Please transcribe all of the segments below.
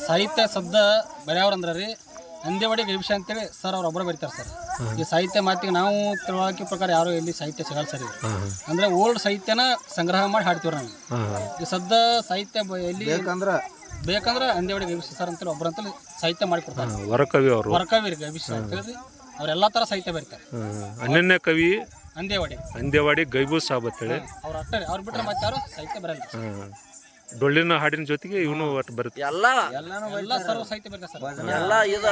ಸಾಹಿತ್ಯ ಶಬ್ದ ಬರ್ಯಾವ್ರ ಅಂದ್ರೆ ರೀ ಅಂದೇವಾಡಿ ಗವಿಷ ಅಂತೇಳಿ ಸರ್ ಅವ್ರು ಒಬ್ಬರು ಬರೀತಾರೆ ಸರ್. ಈ ಸಾಹಿತ್ಯ ಮಾತಿಗೆ ನಾವು ತಿಳುವಳಿಕೆ ಪ್ರಕಾರ ಯಾರು ಎಲ್ಲಿ ಸಾಹಿತ್ಯ ಸಿಗಲ್ಲ ಸರ್ ಇದು ಅಂದ್ರೆ ಓಲ್ಡ್ ಸಾಹಿತ್ಯನ ಸಂಗ್ರಹ ಮಾಡಿ ಹಾಡ್ತೀವಿ ನಾವು. ಈ ಸದ್ದ ಸಾಹಿತ್ಯ ಬ- ಎಲ್ಲಿ ಬೇಕಂದ್ರೆ ಬೇಕಂದ್ರೆ ಅಂದೇವಾಡಿ ಗವಿಷ ಸರ್ ಅಂತೇಳಿ ಒಬ್ಬರು ಅಂತೇಳಿ ಸಾಹಿತ್ಯ ಮಾಡಿ ಕೊಡ್ತಾರೆ. ವರಕವಿ ಅವರು. ವರಕವಿ ಗವಿಷ ಅಂತೇಳಿ ಅವ್ರೆಲ್ಲಾ ಥರ ಸಾಹಿತ್ಯ ಬರೀತಾರೆ. ಅನನ್ಯ ಕವಿ ಅಂದೇವಾಡಿ ಅಂದೇವಾಡಿ ಗೈಬು ಸಾಬ್ ಅಂತೇಳಿ ಅವ್ರು ಅಷ್ಟೇ ಅವ್ರು ಬಿಟ್ಟರೆ ಮತ್ತೆ ಯಾರು ಸಾಹಿತ್ಯ ಬರಲ್ಲ. ಡೊಳ್ಳಿನ ಹಾಡಿನ ಜೊತೆಗೆ ಇವನು ಒಟ್ಟು ಬರುತ್ತೆ. ಎಲ್ಲ. ಎಲ್ಲ ಇದು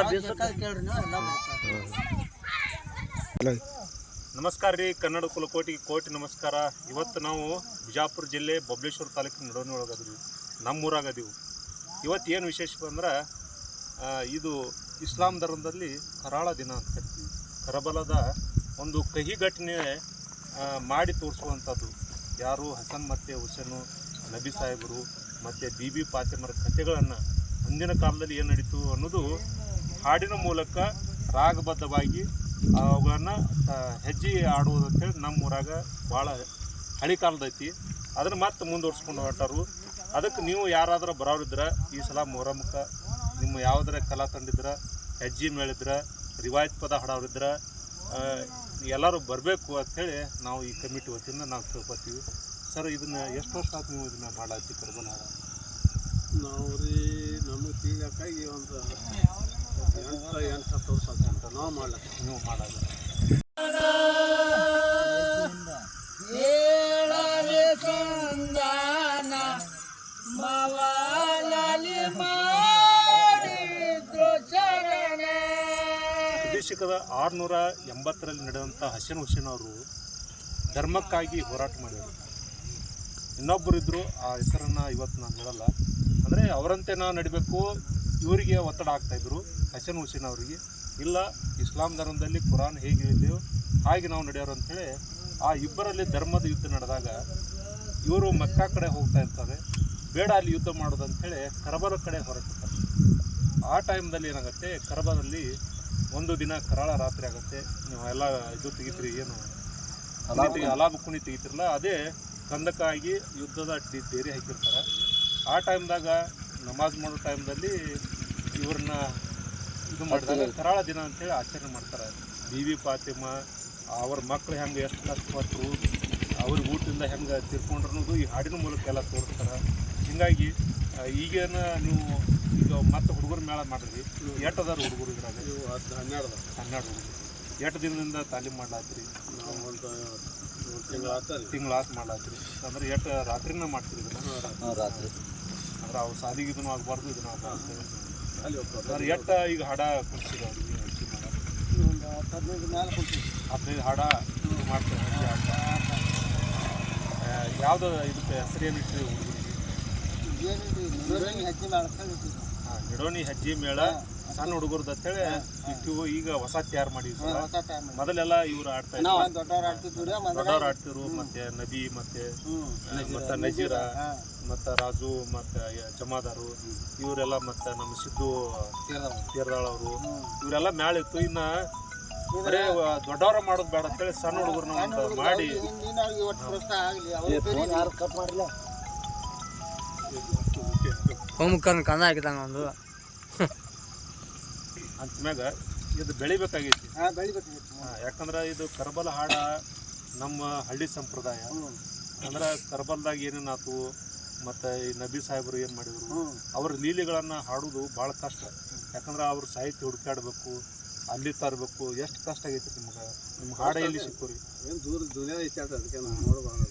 ನಮಸ್ಕಾರ ರೀ ಕನ್ನಡ ಕುಲಕೋಟಿ ಕೋಟಿ ನಮಸ್ಕಾರ. ಇವತ್ತು ನಾವು ಬಿಜಾಪುರ ಜಿಲ್ಲೆ ಬಬ್ಲೇಶ್ವರ ತಾಲೂಕಿನ ನಡುವಣಿ ಒಳಗದ್ವಿ ನಮ್ಮೂರಾಗದೀವಿ. ಇವತ್ತು ಏನು ವಿಶೇಷ ಅಂದ್ರೆ ಇದು ಇಸ್ಲಾಂ ಧರ್ಮದಲ್ಲಿ ಕರಾಳ ದಿನ ಅಂತ ಕರಿತೀವಿ. ಕರಬಲದ ಒಂದು ಕಹಿ ಘಟನೆ ಮಾಡಿ ತೋರಿಸುವಂಥದ್ದು. ಯಾರು ಹಸನ್ ಮತ್ತೆ ಹುಸೇನು ನಬಿ ಸಾಹೇಬರು ಮತ್ತು ಬಿ ಬಿ ಫಾತಿಮರ ಕಥೆಗಳನ್ನು ಅಂದಿನ ಕಾಲದಲ್ಲಿ ಏನು ನಡೀತು ಅನ್ನೋದು ಹಾಡಿನ ಮೂಲಕ ರಾಗಬದ್ಧವಾಗಿ ಅವುಗಳನ್ನು ಹೆಜ್ಜೆ ಆಡುವುದು ಅಂತೇಳಿ ನಮ್ಮ ಊರಾಗ ಭಾಳ ಹಳಿ ಕಾಲದೈತಿ ಅದನ್ನು ಮತ್ತೆ ಮುಂದುವರ್ಸ್ಕೊಂಡು ಹೊರಟಾರು. ಅದಕ್ಕೆ ನೀವು ಯಾರಾದರೂ ಬರೋರಿದ್ರೆ, ಈ ಸಲ ಮೊರಮುಖ, ನಿಮ್ಮ ಯಾವುದರ ಕಲಾ ತಂಡಿದ್ರೆ ಹೆಜ್ಜೆ ಮೇಳಿದ್ರೆ ರಿವಾಯತ್ ಪದ ಹಾಡೋರಿದ್ರೆ ಎಲ್ಲರೂ ಬರಬೇಕು ಅಂಥೇಳಿ ನಾವು ಈ ಕಮಿಟಿ ವತಿಯಿಂದ ನಾವು ತಿಳ್ಕೊತೀವಿ. ಸರ್ ಇದನ್ನ ಎಷ್ಟು ವರ್ಷ ಆಯ್ತು ನೀವು ಇದನ್ನ ಮಾಡತ್ತಿ ಕರ್ಬನ ಹಾಡ ನಾವು ರೀ ನಮಗೆ ತಿಳಿಯಕ್ಕಾಗಿ ಒಂದು ಎಂಟು ಎಂಟು ಹತ್ತು ವರ್ಷ ಆಯ್ತು ನಾವು ಮಾಡ್ಲಕ್ಕ ನೀವು ಮಾಡಲ್ಲ ನಿರ್ದೇಶಕದ ಆರುನೂರ ಎಂಬತ್ತರಲ್ಲಿ ನಡೆದಂಥ ಹಸೇನ್ ಹುಸೇನ್ ಅವರು ಧರ್ಮಕ್ಕಾಗಿ ಹೋರಾಟ ಮಾಡಿದರು. ಇನ್ನೊಬ್ಬರು ಇದ್ದರು ಆ ಹೆಸರನ್ನು ಇವತ್ತು ನಾನು ಹೇಳಲ್ಲ. ಅಂದರೆ ಅವರಂತೆ ನಾನು ನಡಿಬೇಕು, ಇವರಿಗೆ ಒತ್ತಡ ಆಗ್ತಾಯಿದ್ರು ಹಸನ್ ಹುಸೇನ್ ಅವರಿಗೆ. ಇಲ್ಲ, ಇಸ್ಲಾಂ ಧರ್ಮದಲ್ಲಿ ಕುರಾನ್ ಹೇಗೆ ಹೇಳಿದೆಯೋ ಹಾಗೆ ನಾವು ನಡೆಯೋರು ಅಂಥೇಳಿ ಆ ಇಬ್ಬರಲ್ಲಿ ಧರ್ಮದ ಯುದ್ಧ ನಡೆದಾಗ ಇವರು ಮಕ್ಕಾ ಕಡೆ ಹೋಗ್ತಾ ಇರ್ತಾರೆ. ಬೇಡ ಅಲ್ಲಿ ಯುದ್ಧ ಮಾಡೋದು ಅಂಥೇಳಿ ಕರಬಲ ಕಡೆ ಹೊರಟಿರ್ತಾರೆ ಆ ಟೈಮ್ದಲ್ಲಿ ಏನಾಗುತ್ತೆ ಕರಬದಲ್ಲಿ ಒಂದು ದಿನ ಕರಾಳ ರಾತ್ರಿ ಆಗುತ್ತೆ. ನೀವು ಎಲ್ಲ ಇದು ತೆಗಿತೀರಿ, ಏನು ಅಲಾಬ್ ಕುಣಿ ತೆಗಿತಿರಲ್ಲ ಅದೇ ಕಂದಕ್ಕಾಗಿ ಯುದ್ಧದ ಅಡ್ಡಿ ಡೇರಿ ಹಾಕಿರ್ತಾರೆ. ಆ ಟೈಮ್ದಾಗ ನಮಾಜ್ ಮಾಡೋ ಟೈಮ್ದಲ್ಲಿ ಇವ್ರನ್ನ ಇದು ಮಾಡಿದಾಗ ಕರಾಳ ದಿನ ಅಂತೇಳಿ ಆಚರಣೆ ಮಾಡ್ತಾರೆ. ಬಿ ವಿ ಫಾತಿಮ ಅವ್ರ ಮಕ್ಕಳು ಹೆಂಗೆ ಎಷ್ಟು ಕಷ್ಟಪಟ್ಟರು ಅವ್ರ ಊಟದಿಂದ ಹೆಂಗೆ ತಿರ್ಕೊಂಡ್ರು ಅನ್ನೋದು ಈ ಹಾಡಿನ ಮೂಲಕ ಎಲ್ಲ ತೋರಿಸ್ತಾರೆ. ಹೀಗಾಗಿ ಈಗೇನ ನೀವು ಈಗ ಮತ್ತೆ ಹುಡುಗರ ಮೇಳ ಮಾಡಿದ್ರಿ. ಎಷ್ಟು ಅದಾರ ಹುಡುಗರು ಇದ್ರಾಗ. ಹನ್ನೆರಡು. ಹನ್ನೆರಡು ಹುಡುಗರು. ಎಷ್ಟು ದಿನದಿಂದ ತಾಲೀಮ್ ಮಾಡ್ಲಾತ್ರಿ. ನಾವು ಒಂದು ತಿಂಗಳು ಆತು ಮಾಡ್ಲಾತ್ರಿ ಅಂದ್ರೆ ಎಷ್ಟು ರಾತ್ರಿನ ಮಾಡ್ತೀರಿ ಇದನ್ನ? ರಾತ್ರಿ. ಅಂದ್ರೆ ಅವು ಸಾದಿಗೆ ಇದನ್ನು ಆಗಬಾರ್ದು ಇದನ್ನು ಆಗಬಾರ್ದು. ಎಷ್ಟು ಈಗ ಹಾಡ ಕುಡ್ಸಿರಿ ಅವ್ರಿಗೆ ಒಂದು ಹದಿನೈದು ಮೇಲೆ ಕೊಡ್ತೀವಿ ಹದಿನೈದು ಹಾಡ ಮಾಡ್ತಾರೆ ಯಾವ್ದು ಇದಕ್ಕೆ ಹೆಸರು ಏನಿಟ್ರಿ ಹುಡುಗರಿಗೆ? ಹಾಂ ನಿಡೋಣಿ ಹೆಜ್ಜೆ ಮೇಳ. ಸಣ್ಣ ಹುಡುಗರ್ದು ಅಂತೇಳಿ ಇಟ್ಟು ಈಗ ಹೊಸ ತಯಾರು ಮಾಡಿ ಮೊದಲೆಲ್ಲ ಇವ್ರು ಆಡ್ತಾ ಇದ್ರು. ದೊಡ್ಡವ್ರು ಆಡ್ತಿರು ಮತ್ತೆ ನಬಿ ಮತ್ತೆ ಮತ್ತೆ ನಜೀರ ಮತ್ತೆ ರಾಜು ಮತ್ತೆ ಜಮಾದಾರು ಇವರೆಲ್ಲ ಮತ್ತೆ ನಮ್ಮ ಸಿದ್ದು ತೇರ್ದಾಳ್ ಅವರು ಇವರೆಲ್ಲ ಮ್ಯಾಳ ಇತ್ತು. ಇನ್ನ ಬರೇ ದೊಡ್ಡವರ ಮಾಡೋದು ಬೇಡ ಅಂತೇಳಿ ಸಣ್ಣ ಹುಡುಗರು ಮಾಡಿ. ಯಾರು ಕಟ್ ಮಾಡಿಲ್ಲ ಹೋಮ್ಕರ್ನ್ ಕಂದ ಹಾಕಿದಂಗ ಒಂದು ಅಂತ್ಮ್ಯಾಗ ಇದು ಬೆಳಿಬೇಕಾಗೈತಿ. ಹಾ, ಯಾಕಂದ್ರೆ ಇದು ಕರ್ಬಲ ಹಾಡ ನಮ್ಮ ಹಳ್ಳಿ ಸಂಪ್ರದಾಯ. ಅಂದ್ರೆ ಕರ್ಬಲ್ದಾಗ ಏನೇನು ಆತು ಮತ್ತು ಈ ನಬಿ ಸಾಹೇಬರು ಏನು ಮಾಡಿದ್ರು ಅವ್ರ ಲೀಲೆಗಳನ್ನು ಹಾಡೋದು ಭಾಳ ಕಷ್ಟ. ಯಾಕಂದ್ರೆ ಅವ್ರ ಸಾಹಿತ್ಯ ಹುಡುಕಾಡ್ಬೇಕು ಅಲ್ಲಿ ತರಬೇಕು ಎಷ್ಟು ಕಷ್ಟ ಆಗೈತಿ ನಿಮ್ಗೆ? ನಿಮ್ಮ ಹಾಡ ಎಲ್ಲಿ ಸಿಕ್ಕು ರೀ ಏನು ದೂರ ದುನಿಯಾ ಐತೆ ಅದಕ್ಕೆ ನಾನು ನೋಡಬಾರ್ದು.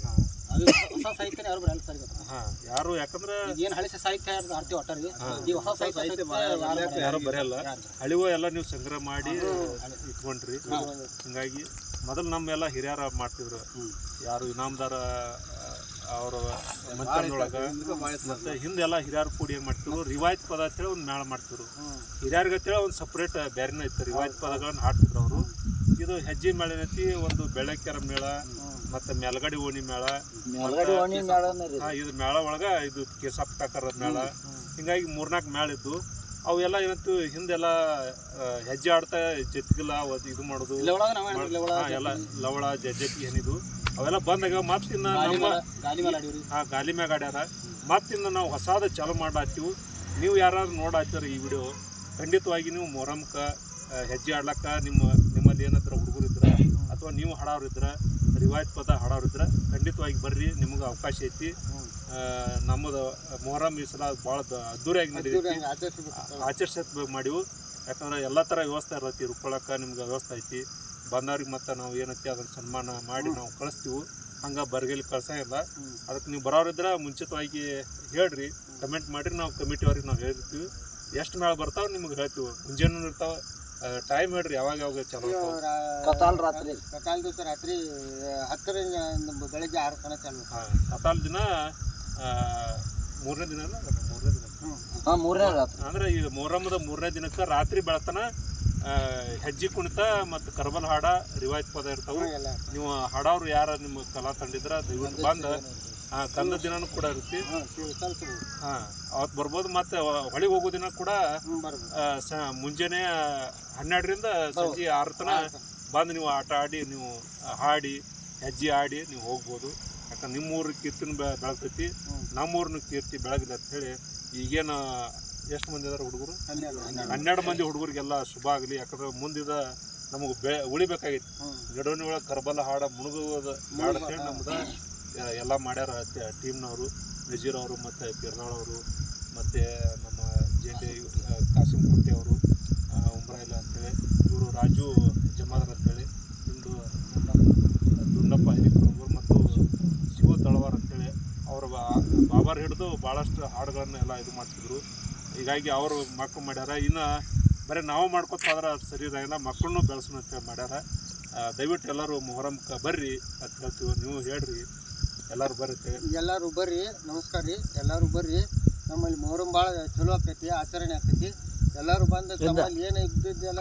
ಅದು ಹೊಸ ಸಾಹಿತ್ಯ ಯಾರು ಬರಲ್ಲ ಸರ್ ಇವತ್ತು ಯಾರು ಯಾಕಂದ್ರೆ ಏನು ಹಳೆ ಸಾಹಿತ್ಯ ಆಡ್ತೀವಿ ಒಟ್ಟಾರಿ. ಈ ಹೊಸ ಸಾಹಿತ್ಯ ಯಾರು ಬರೆಯಲ್ಲ ಹಳಿವ ಎಲ್ಲ ನೀವು ಸಂಗ್ರಹ ಮಾಡಿ ಇಟ್ಕೊಂಡ್ರಿ. ಹಿಂಗಾಗಿ ಮೊದಲು ನಮ್ಮೆಲ್ಲ ಹಿರಿಯರ ಮಾಡ್ತಿದ್ರು. ಯಾರು ಇನಾಮದಾರ ಅವರು ಮಂತ್ರಿಯೊಳಗ ಮತ್ತೆ ಹಿಂದೆಲ್ಲ ಹಿರಿಯರು ಕೂಡಿ ಏನು ಮಾಡ್ತಿದ್ರು? ರಿವಾಯತ್ ಪದ ಅಂತೇಳಿ ಒಂದು ಮೇಳ ಮಾಡ್ತಿದ್ರು. ಹಿರಿಯರಿಗಂತೇಳಿ ಒಂದು ಸಪ್ರೇಟ್ ಬೇರೆನೇ ಇತ್ತು. ರಿವಾಯತ್ ಪದಗಳನ್ನು ಹಾಡ್ತಿದ್ರು ಅವರು. ಇದು ಹೆಜ್ಜೆ ಮೇಳ ಏನೈತಿ ಒಂದು ಬೆಳಕೆರ ಮೇಳ ಮತ್ತೆ ಮೆಲ್ಗಡಿ ಓಣಿ ಮೇಳ ಮೇಲ್ಗಡೆ ಓಣಿ ಮೇಳನೇ ರೀ ಹಾ, ಇದು ಮೇಳ ಒಳಗ ಇದು ಕೇಸಪ್ಪ ತಕರದ ಮೇಳ. ಹಿಂಗಾಗಿ ಮೂರ್ನಾಲ್ಕು ಮೇಳ ಇದ್ದು ಅವೆಲ್ಲ ಏನಂತು ಹಿಂದೆಲ್ಲ ಹೆಜ್ಜೆ ಆಡ್ತಾ ಜತ್ತಿಗಿಲ್ಲ ಇದು ಮಾಡೋದು. ಎಲ್ಲ ಲವಳ ಜಜ್ಜತಿ ಏನಿದು. ಅವೆಲ್ಲ ಬಂದಾಗ ಮತ್ತಿನ್ನ ಗಾಲಿ ನಮ್ಮ ಗಾಲಿ ಮ್ಯಾಗ ಆಡ್ಯಾರ. ಮತ್ತಿನ್ನು ನಾವು ಹೊಸಾದ ಚಾಲು ಮಾಡಾತೀವಿ ನೀವು ಯಾರು ನೋಡಾತ್ತೀರ ಈ ವಿಡಿಯೋ ಖಂಡಿತವಾಗಿ ನೀವು ಮೊರಮ್ಕ ಹೆಜ್ಜೆ ಆಡ್ಲಕ್ಕ ನಿಮ್ಮ ನಿಮ್ಮಲ್ಲಿ ಏನಾದ್ರ ಹುಡುಗರು ಇದ್ರ ಅಥವಾ ನೀವು ಹಾಡೋರು ಇದ್ರ ರಿವಾಯತ್ ಪದ ಹಾಡೋರಿದ್ರೆ ಖಂಡಿತವಾಗಿ ಬರ್ರಿ ನಿಮ್ಗೆ ಅವಕಾಶ ಐತಿ. ನಮ್ಮದು ಮೊಹರಂ ಈ ಸಲ ಭಾಳ ಅದ್ದೂರಿಯಾಗಿ ನಡೀತಿ ಆಚರಿಸತ್ ಮಾಡಿವು. ಯಾಕಂದ್ರೆ ಎಲ್ಲ ಥರ ವ್ಯವಸ್ಥೆ ಇರತ್ತೆ ಇರ್ಕೊಳಕ್ಕೆ ನಿಮ್ಗೆ ವ್ಯವಸ್ಥೆ ಐತಿ. ಬಂದವ್ರಿಗೆ ಮತ್ತೆ ನಾವು ಏನೈತಿ ಅದನ್ನು ಸನ್ಮಾನ ಮಾಡಿ ನಾವು ಕಳಿಸ್ತೀವಿ. ಹಂಗೆ ಬರ್ಗೇಲಿ ಇಲ್ಲ. ಅದಕ್ಕೆ ನೀವು ಬರೋರಿದ್ರೆ ಮುಂಚಿತವಾಗಿ ಹೇಳ್ರಿ ಕಮೆಂಟ್ ಮಾಡಿರಿ. ನಾವು ಕಮಿಟಿಯವ್ರಿಗೆ ನಾವು ಹೇಳಿರ್ತೀವಿ ಎಷ್ಟು ಮೇಳ ಬರ್ತಾವೆ ನಿಮ್ಗೆ ಹೇಳ್ತೀವಿ. ಮುಂಜಾನೆ ಇರ್ತಾವೆ. ಟೈಮ್ ಹೇಳ್ರಿ ಯಾವಾಗ ಯಾವಾಗ ಚಾಲು ಕತಾಲ್ ರಾತ್ರಿ. ಕತಾಲ್ ದಿವಸ ರಾತ್ರಿ ಹತ್ತರಿಂದ ಬೆಳಗ್ಗೆ ಆರು ತನಕ ಚಾಲು ಕತಾಲ್ ದಿನ ಮೂರನೇ ದಿನ ಮೂರನೇ ದಿನ. ಹಾಂ ಮೂರನೇ ರಾತ್ರಿ. ಅಂದ್ರೆ ಈಗ ಮೊಹರಮ್ಮದ ಮೂರನೇ ದಿನಕ್ಕೆ ರಾತ್ರಿ ಬೆಳತನ ಹೆಜ್ಜೆ ಕುಣಿತ ಮತ್ತು ಕರ್ಬಲ್ ಹಾಡ ರಿವಾಯತ್ ಪದ ಇರ್ತಾವೆ. ನೀವು ಹಾಡೋರು ಯಾರ ನಿಮ್ಮ ಕಲಾ ತಂಡಿದ್ರ ದಯವಿಟ್ಟು ಬಂದು ಆ, ಕಂದ ದಿನನೂ ಕೂಡ ಇರುತ್ತೆ. ಹಾಂ ಅವತ್ ಹಾಂ ಅವತ್ತು ಬರ್ಬೋದು ಮತ್ತು ಹೊಳಿಗೆ ಹೋಗೋ ದಿನ ಕೂಡ ಸ ಮುಂಜಾನೆ ಹನ್ನೆರಡರಿಂದ ಸಂಜೆ ಆರು ತನ ಬಂದು ನೀವು ಆಟ ಆಡಿ ನೀವು ಹಾಡಿ ಹೆಜ್ಜೆ ಆಡಿ ನೀವು ಹೋಗ್ಬೋದು. ಯಾಕಂದ್ರೆ ನಿಮ್ಮೂರ ಕೀರ್ತಿನ ಬೆ ನಮ್ಮ ನಮ್ಮೂರಿನ ಕೀರ್ತಿ ಬೆಳಗಿದೆ ಅಂತ ಹೇಳಿ ಈಗೇನು ಎಷ್ಟು ಮಂದಿ ಇದಾರೆ ಹುಡುಗರು? ಹನ್ನೆರಡು ಮಂದಿ. ಹುಡುಗರಿಗೆಲ್ಲ ಶುಭ ಆಗಲಿ. ಯಾಕಂದ್ರೆ ಮುಂದಿದ ನಮಗೆ ಬೆ ಉಳಿಬೇಕಾಗಿತ್ತು ಗಡೋನಿ ಒಳಗೆ ಕರ್ಬಲ ಹಾಡ ಮುಳುಗುವುದು ಮಾಡ್ತೇವೆ ಹೇಳಿ ನಮ್ದು. ಎಲ್ಲ ಮಾಡ್ಯಾರ ಟೀಮ್ನವರು ನಜೀರ್ ಅವರು ಮತ್ತು ಪಿರ್ನಾಳ್ ಅವರು, ಮತ್ತು ನಮ್ಮ ಜೆ ಡಿ ಕಾಸಿಂ ಕುಂಟೆ ಅವರು ಉಮ್ರಾಯಿಲ ಅಂತೇಳಿ, ಇವರು ರಾಜು ಜಮಾದರ್ ಅಂತೇಳಿ ಇಂದು ದುಂಡಪ್ಪ ಹಿರಿಕರಂಬರ್ ಮತ್ತು ಶಿವ ತಳವಾರ್ ಅಂತೇಳಿ, ಅವರ ಬಾಬಾರ್ ಹಿಡಿದು ಭಾಳಷ್ಟು ಹಾಡುಗಳನ್ನು ಎಲ್ಲ ಇದು ಮಾಡ್ತಿದ್ರು ಹೀಗಾಗಿ ಅವರು ಮಕ್ಕಳು ಮಾಡ್ಯಾರ. ಇನ್ನು ಬರೀ ನಾವು ಮಾಡ್ಕೊತ ಆದ್ರೆ ಅಷ್ಟು ಸರಿ ಇರಂಗಿಲ್ಲ, ಮಕ್ಕಳನ್ನೂ ಬೆಳೆಸೋಣ ಅಂತೇಳಿ ಮಾಡ್ಯಾರ ದಯವಿಟ್ಟು ಎಲ್ಲರೂ ಮೊಹರಂಕ್ಕೆ ಬರ್ರಿ ಅಂತ ಹೇಳ್ತೀವಿ, ನೀವು ಹೇಳ್ರಿ. ಎಲ್ಲರೂ ಬರ್ರಿ. ಎಲ್ಲರೂ ಬರ್ರಿ ನಮಸ್ಕಾರ ರೀ. ಎಲ್ಲರೂ ಬರ್ರಿ. ನಮ್ಮಲ್ಲಿ ಮೊಹರಂ ಭಾಳ ಚಲೋ ಆಕೈತಿ ಆಚರಣೆ ಆಕೈತಿ. ಎಲ್ಲರೂ ಬಂದು ತಮ್ಮಲ್ಲಿ ಏನು ಇದ್ದಿದ್ದೆಲ್ಲ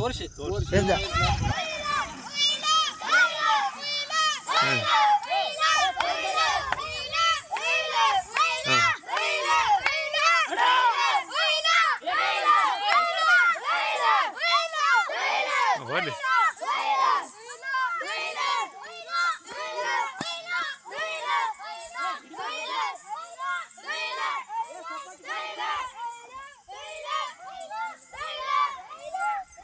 ತೋರಿಸಿ. ತೋರಿಸಿ.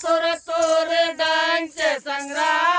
Tore tore dance sangrama.